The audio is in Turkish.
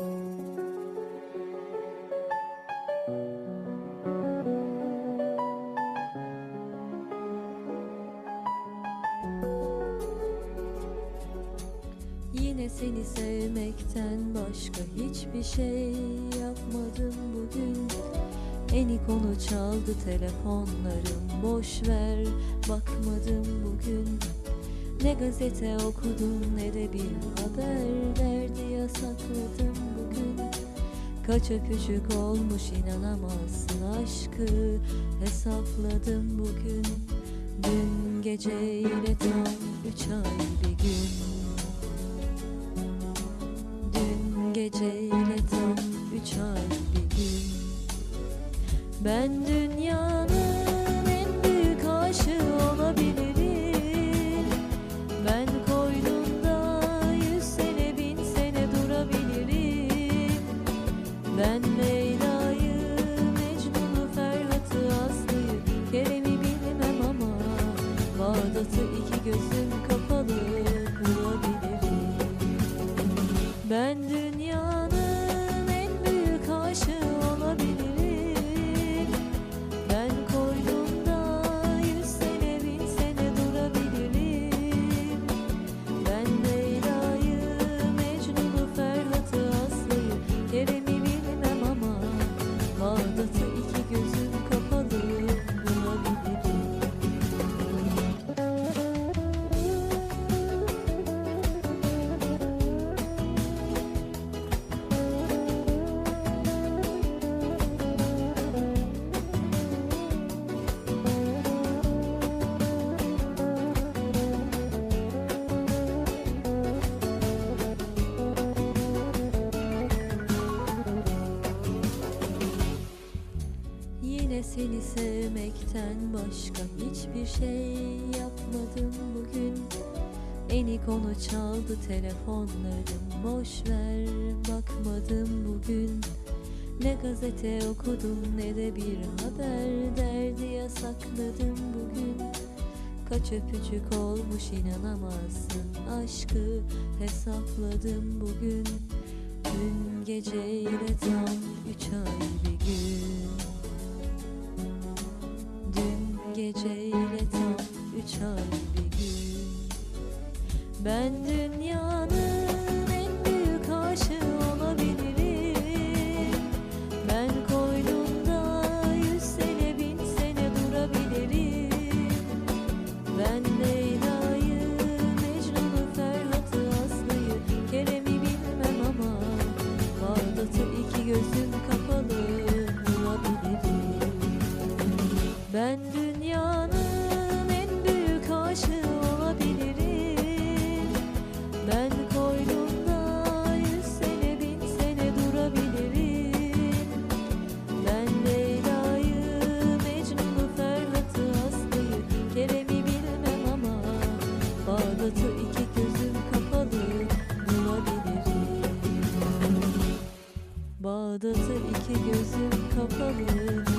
Yine seni sevmekten başka hiçbir şey yapmadım bugün. Eni konu çaldı telefonlarım boş ver bakmadım bugün. Ne gazete okudum ne de bir haber Kaç öpücük olmuş inanamazsın aşkı. Hesapladım bugün. Dün geceyle tam üç ay bir gün. Dün geceyle tam üç ay bir gün. Ben dünyanın Bağdat'ı iki gözüm Yine seni sevmekten başka hiçbir şey yapmadım bugün. Eni konu çaldı telefonlarım boş ver bakmadım bugün. Ne gazete okudum ne de bir haber derdi yasakladım bugün. Kaç öpücük olmuş inanamazsın aşkı hesapladım bugün. Dün geceyle tam üç ay bir gün geceyle tam üç ay bir gün. Ben dünyanın en büyük aşığı olabilirim. Ben koynumda yüz sene bin sene durabilirim. Ben Leyla'yı, Mecnun'u, Ferhat'ı, Aslı'yı Kerem'i bilmem ama Bağdat'ı iki gözüm kapalı ben dünyanın Bağdat'ı iki gözüm kapalı